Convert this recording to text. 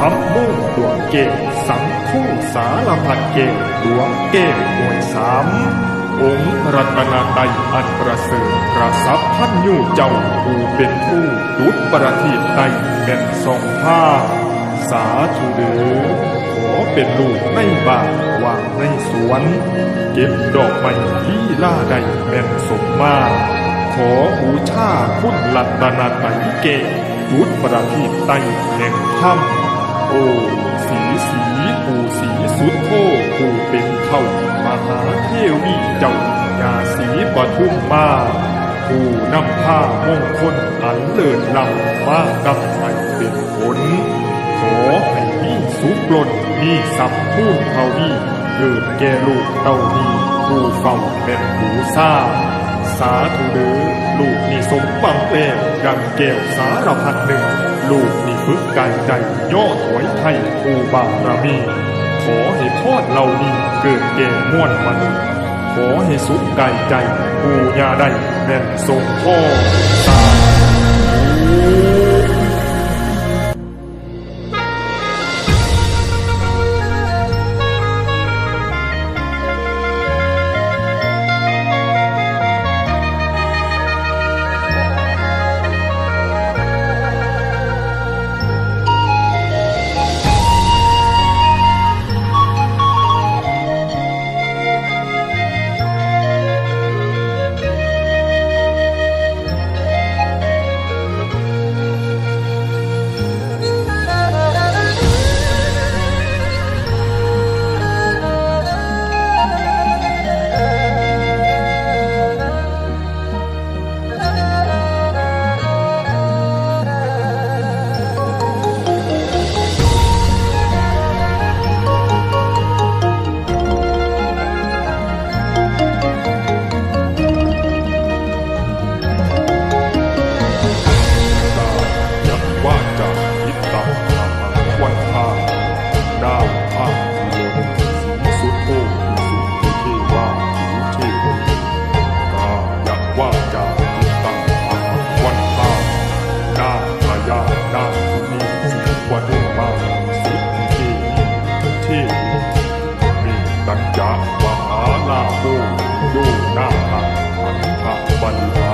พ้มมุ่งดวงเกลสารพัดเกศหลวงเก้วหวยสามองค์รัตนตรัยอันประเสริฐกระซับพันยู่เจ้าผู้เป็นผู้ดุจประทีปไตแม่นทรงผ้าสาธุเดือขอเป็นลูกในบ้านวางในสวน เก็บดอกไม้ที่ล่าใดแม่นสมมาขอบูชาคุณรัตนตรัยเกศดุจประทีปไตแห่งถ้ำ โอ้สีสีปูสีสุดโทผู้เป็นเข้ามหาเทวีเจ้ายาสีปทุมมาผู้นำผ้ามงคลอันเลิศล้ำมานำไปเป็นผล ขอให้มีสุขล้นมีสัพพูนเท่านี้เกิดแก่ลูกเต่านี้ผู้เฝ้าเป็นผู้ทราบสาธุเด้อลูกนี่สมบังแล้วดังแก้วสารพัดหนึ่ง ลูกน ฝึกกายใจย่อถอยไทยภูบารมี ขอให้พอดเหล่านี้เกิดแก่ม่วนมนุษย์ขอให้สุขกายใจผู้ยาได้แม่นทรงพ่อสา 啊不管了